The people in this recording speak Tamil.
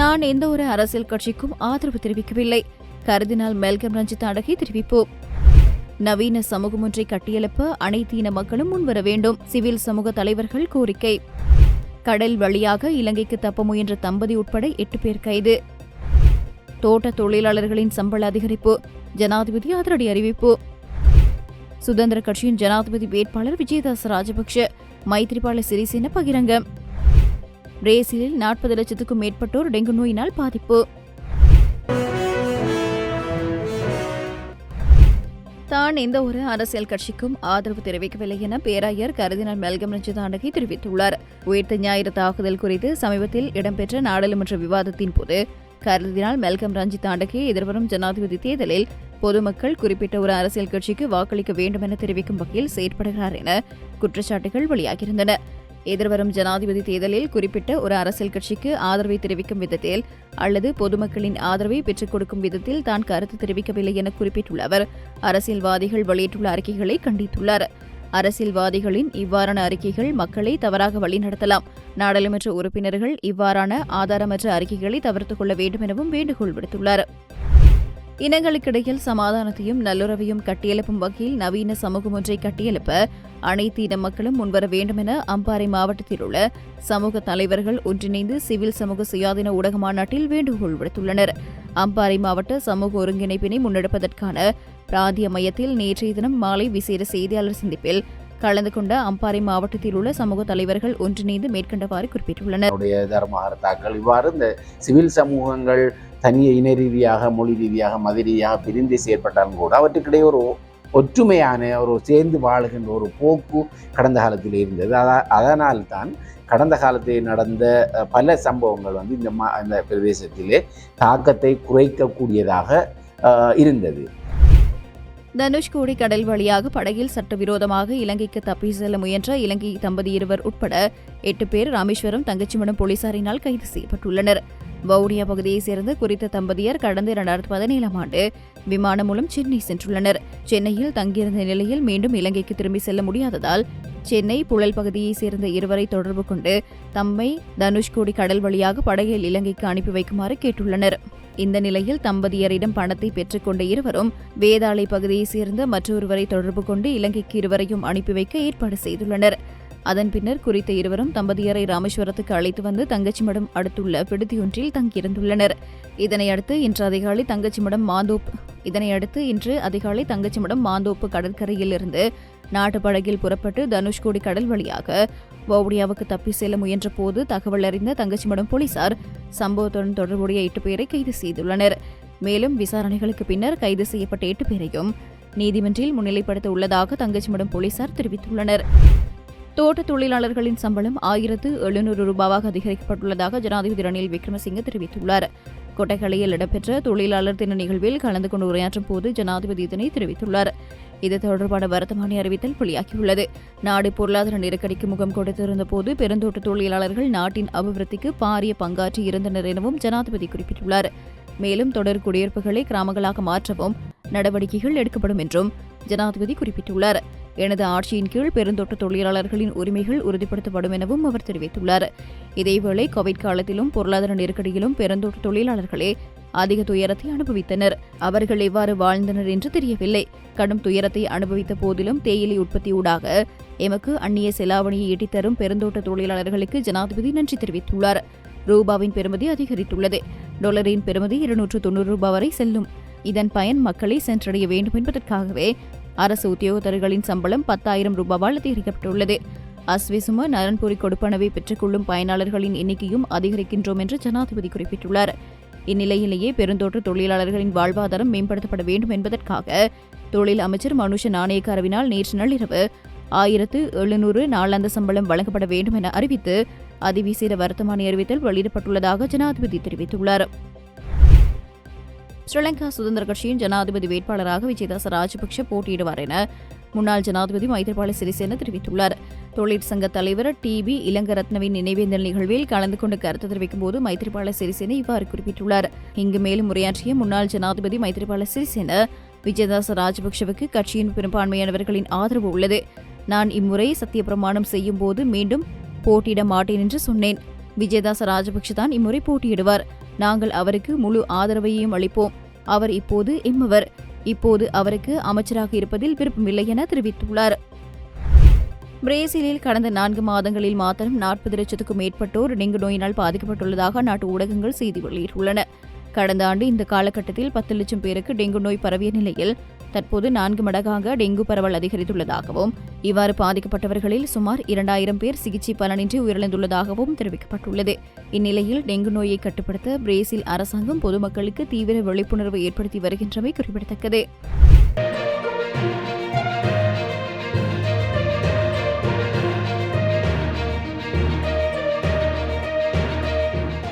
நான் எந்த ஒரு அரசியல் கட்சிக்கும் ஆதரவு தெரிவிக்கவில்லை. கருதினால் மெல்கம் ரஞ்சித் அடகி தெரிவிப்போம். நவீன சமூகம் ஒன்றை கட்டியெழுப்ப அனைத்து இன மக்களும் முன்வர வேண்டும் சிவில் சமூக தலைவர்கள் கோரிக்கை. கடல் வழியாக இலங்கைக்கு தப்ப முயன்ற தம்பதி உட்பட எட்டு பேர் கைது. தோட்ட தொழிலாளர்களின் சம்பள அதிகரிப்பு ஜனாதிபதி அதிரடி அறிவிப்பு. சுதந்திர கட்சியின் ஜனாதிபதி வேட்பாளர் விஜயதாஸ் ராஜபக்ஷ மைத்ரிபால சிறிசேன பகிரங்கம். பிரேசிலில் நாற்பது லட்சத்துக்கும் மேற்பட்டோர் டெங்கு நோயினால் பாதிப்பு. தான் எந்த ஒரு அரசியல் கட்சிக்கும் ஆதரவு தெரிவிக்கவில்லை என பேராயர் கருதினால் மெல்கம் ரஞ்சிதாண்டகி தெரிவித்துள்ளார். உயிர்த்த ஞாயிறு தாக்குதல் குறித்து சமீபத்தில் இடம்பெற்ற நாடாளுமன்ற விவாதத்தின் போது கருதினால் மெல்கம் ரஞ்சித் தாண்டகி எதிர்வரும் ஜனாதிபதி தேர்தலில் பொதுமக்கள் குறிப்பிட்ட ஒரு அரசியல் கட்சிக்கு வாக்களிக்க வேண்டும் என தெரிவிக்கும் வகையில் செயற்படுகிறார் என குற்றச்சாட்டுகள் வெளியாகியிருந்தன. எதிர்வரும் ஜனாதிபதி தேர்தலில் குறிப்பிட்ட ஒரு அரசியல் கட்சிக்கு ஆதரவை தெரிவிக்கும் விதத்தில் அல்லது பொதுமக்களின் ஆதரவை பெற்றுக் கொடுக்கும் விதத்தில் தான் கருத்து தெரிவிக்கவில்லை என குறிப்பிட்டுள்ள அவர் அரசியல்வாதிகள் வெளியிட்டுள்ள அறிக்கைகளை கண்டித்துள்ளார். அரசியல்வாதிகளின் இவ்வாறான அறிக்கைகள் மக்களை தவறாக வழிநடத்தலாம். நாடாளுமன்ற உறுப்பினர்கள் இவ்வாறான ஆதாரமற்ற அறிக்கைகளை தவிர்த்துக் கொள்ள வேண்டும் எனவும் வேண்டுகோள் விடுத்துள்ளார். இனங்களுக்கிடையில் சமாதானத்தையும் நல்லுறவையும் கட்டியெழுப்பும் வகையில் நவீன சமூகம் ஒன்றை கட்டியெழுப்ப அனைத்து இன மக்களும் முன்வர வேண்டும் என அம்பாறை மாவட்டத்தில் உள்ள சமூக தலைவர்கள் ஒன்றிணைந்து சிவில் சமூக சுயாதீன ஊடக மாநாட்டில் வேண்டுகோள் விடுத்துள்ளனர். அம்பாறை மாவட்ட சமூக ஒருங்கிணைப்பினை முன்னெடுப்பதற்கான பிராந்திய மையத்தில் நேற்றைய தினம் மாலை விசேட செய்தியாளர் சந்திப்பில் கலந்து கொண்ட அம்பாறை மாவட்டத்தில் உள்ள சமூக தலைவர்கள் ஒன்றிணைந்து மேற்கண்டவாறு குறிப்பிட்டுள்ளனர். தர்மகர்த்தாக்கள் இவ்வாறு இந்த சிவில் சமூகங்கள் தனிய இன ரீதியாக மொழி ரீதியாக மத ரீதியாக பிரிந்து செயற்பட்டாலும் கூட அவற்றுக்கிடையே ஒரு ஒற்றுமையான ஒரு சேர்ந்து வாழுகின்ற ஒரு போக்கு கடந்த காலத்தில் இருந்தது. அதா அதனால்தான் கடந்த காலத்தில் நடந்த பல சம்பவங்கள் வந்து இந்த மா இந்த பிரதேசத்திலே தாக்கத்தை குறைக்கக்கூடியதாக இருந்தது. தனுஷ்கோடி கடல் வழியாக படகில் சட்டவிரோதமாக இலங்கைக்கு தப்பி செல்ல முயன்ற இலங்கை தம்பதி இருவர் உட்பட எட்டு பேர் ராமேஸ்வரம் தங்கச்சிமடம் போலீசாரினால் கைது செய்யப்பட்டுள்ளனர். வவுனியா பகுதியைச் சேர்ந்த குறித்த தம்பதியர் கடந்த இரண்டாயிரத்து பதினேழாம் ஆண்டு விமானம் மூலம் சென்னை சென்றுள்ளனர். சென்னையில் தங்கியிருந்த நிலையில் மீண்டும் இலங்கைக்கு திரும்பி செல்ல முடியாததால் சென்னை புழல் பகுதியைச் சேர்ந்த இருவரை தொடர்பு கொண்டு தம்மை தனுஷ்கோடி கடல் வழியாக படகில் இலங்கைக்கு அனுப்பி வைக்குமாறு கேட்டுள்ளனர். இந்த நிலையில் தம்பதியரிடம் பணத்தை பெற்றுக்கொண்ட இருவரும் வேதாளை பகுதியைச் சேர்ந்த மற்றொருவரை தொடர்பு கொண்டு இலங்கைக்கு இருவரையும் அனுப்பி வைக்க ஏற்பாடு செய்துள்ளனர். அதன் பின்னர் குறித்த இருவரும் தம்பதியரை ராமேஸ்வரத்துக்கு அழைத்து வந்து தங்கச்சி மடம் அடுத்துள்ள விடுதியொன்றில் தங்கியிருந்துள்ளனர். இதனையடுத்து இன்று அதிகாலை தங்கச்சிமடம் மாந்தோப்பு இதனையடுத்து இன்று அதிகாலை தங்கச்சிமடம் மாந்தோப்பு கடற்கரையில் இருந்து நாட்டு படகில் புறப்பட்டு தனுஷ்கோடி கடல் வழியாக வவுடியாவுக்கு தப்பி செல்ல முயன்ற போது தகவல் அறிந்த தங்கச்சிமடம் போலீசார் சம்பவத்துடன் தொடர்புடைய எட்டு பேரை கைது செய்துள்ளனர். மேலும் விசாரணைகளுக்கு பின்னர் கைது செய்யப்பட்ட எட்டு பேரையும் நீதிமன்றில் முன்னிலைப்படுத்த உள்ளதாக தங்கச்சிமடம் போலீசார் தெரிவித்துள்ளனர். தோட்ட தொழிலாளர்களின் சம்பளம் ஆயிரத்து எழுநூறு ரூபாவாக அதிகரிக்கப்பட்டுள்ளதாக ஜனாதிபதி ரணில் விக்ரமசிங்க தெரிவித்துள்ளார். கொட்டகலையில் இடம்பெற்ற தொழிலாளர் தின நிகழ்வில் கலந்து கொண்டு உரையாற்றும் போது ஜனாதிபதி இதனை தெரிவித்துள்ளார். இது தொடர்பான வர்த்தமானி அறிவித்தல் வெளியாகியுள்ளது. நாடு பொருளாதார நெருக்கடிக்கு முகம் கொடுத்திருந்த போது பெருந்தோட்ட தொழிலாளர்கள் நாட்டின் அபிவிருத்திக்கு பாரிய பங்காற்றி இருந்தனர் எனவும் ஜனாதிபதி குறிப்பிட்டுள்ளார். மேலும் தொடர் குடியிருப்புகளை கிராமங்களாக மாற்றவும் நடவடிக்கைகள் எடுக்கப்படும் என்றும் ஜனாதிபதி குறிப்பிட்டுள்ளார். எனது ஆட்சியின் கீழ் பெருந்தோட்ட தொழிலாளர்களின் உரிமைகள் உறுதிப்படுத்தப்படும் எனவும் அவர் தெரிவித்துள்ளார். இதேவேளை கோவிட் காலத்திலும் பொருளாதார நெருக்கடியிலும் பெருந்தோட்ட தொழிலாளர்களே அதிக துயரத்தை அனுபவித்தனர். அவர்கள் எவ்வாறு வாழ்ந்தனர் என்று தெரியவில்லை. கடும் துயரத்தை அனுபவித்த போதிலும் தேயிலை உற்பத்தியூடாக எமக்கு அந்நிய செலாவணியை ஈட்டித்தரும் பெருந்தோட்ட தொழிலாளர்களுக்கு ஜனாதிபதி நன்றி தெரிவித்துள்ளார். ரூபாவின் பெறுமதி அதிகரித்துள்ளது. டாலரின் பெறுமதி இருநூற்று தொண்ணூறு ரூபாய் வரை செல்லும். இதன் பயன் மக்களை சென்றடைய வேண்டும் என்பதற்காகவே அரசு உத்தியோகத்தர்களின் சம்பளம் பத்தாயிரம் ரூபாவால் அதிகரிக்கப்பட்டுள்ளது அஸ்விசும நலன்புரி கொடுப்பனவை பெற்றுக்கொள்ளும் பயனாளர்களின் எண்ணிக்கையும் அதிகரிக்கின்றோம் என்று ஜனாதிபதி குறிப்பிட்டுள்ளார். இந்நிலையிலேயே பெருந்தோட்ட தொழிலாளர்களின் வாழ்வாதாரம் மேம்படுத்தப்பட வேண்டும் என்பதற்காக தொழில் அமைச்சர் மனுஷ நாணயக்காரவினால் நேற்று நள்ளிரவு ஆயிரத்து எழுநூறு நாளாந்த சம்பளம் வழங்கப்பட வேண்டும் என அறிவித்து அதிவிசேட வர்த்தமானி அறிவித்தல் வெளியிடப்பட்டுள்ளதாக ஜனாதிபதி தெரிவித்துள்ளார். ஸ்ரீலங்கா சுதந்திர கட்சியின் ஜனாதிபதி வேட்பாளராக விஜயதாச ராஜபக்ஷ போட்டியிடுவார் என முன்னாள் ஜனாதிபதி மைத்திரிபால சிறிசேன தெரிவித்துள்ளார். தொழிற்சங்க தலைவர் டி பி இளங்கரத்னவின் நினைவேந்தல் நிகழ்வில் கலந்து கொண்டு கருத்து தெரிவிக்கும் போது மைத்திரிபால சிறிசேன இவ்வாறு குறிப்பிட்டுள்ளார். இங்கு மேலும் உரையாற்றிய முன்னாள் ஜனாதிபதி மைத்திரிபால சிறிசேன விஜயதாச ராஜபக்ஷவுக்கு கட்சியின் பெரும்பான்மையானவர்களின் ஆதரவு உள்ளது. நான் இம்முறை சத்தியப்பிரமாணம் செய்யும் போது மீண்டும் போட்டியிட மாட்டேன் என்று சொன்னேன். விஜயதாச ராஜபக்ஷ தான் இம்முறை போட்டியிடுவார். நாங்கள் அவருக்கு முழு ஆதரவையும் அளிப்போம். அவர் இப்போது எம்மவர். இப்போது அவருக்கு அமைச்சராக இருப்பதில் விருப்பமில்லை என தெரிவித்துள்ளார். பிரேசிலில் கடந்த நான்கு மாதங்களில் மாத்திரம் நாற்பது லட்சத்துக்கும் மேற்பட்டோர் டெங்கு நோயினால் பாதிக்கப்பட்டுள்ளதாக நாட்டு ஊடகங்கள் செய்தி வெளியிட்டுள்ளன கடந்த ஆண்டு இந்த காலகட்டத்தில் பத்து லட்சம் பேருக்கு டெங்கு நோய் பரவிய நிலையில் தற்போது நான்கு மடங்காக டெங்கு பரவல் அதிகரித்துள்ளதாகவும் இவ்வாறு பாதிக்கப்பட்டவர்களில் சுமார் இரண்டாயிரம் பேர் சிகிச்சை பலனின்றி உயிரிழந்துள்ளதாகவும் தெரிவிக்கப்பட்டுள்ளது. இந்நிலையில் டெங்கு நோயை கட்டுப்படுத்த பிரேசில் அரசாங்கம் பொதுமக்களுக்கு தீவிர விழிப்புணர்வு ஏற்படுத்தி வருகின்றமை குறிப்பிடத்தக்கது.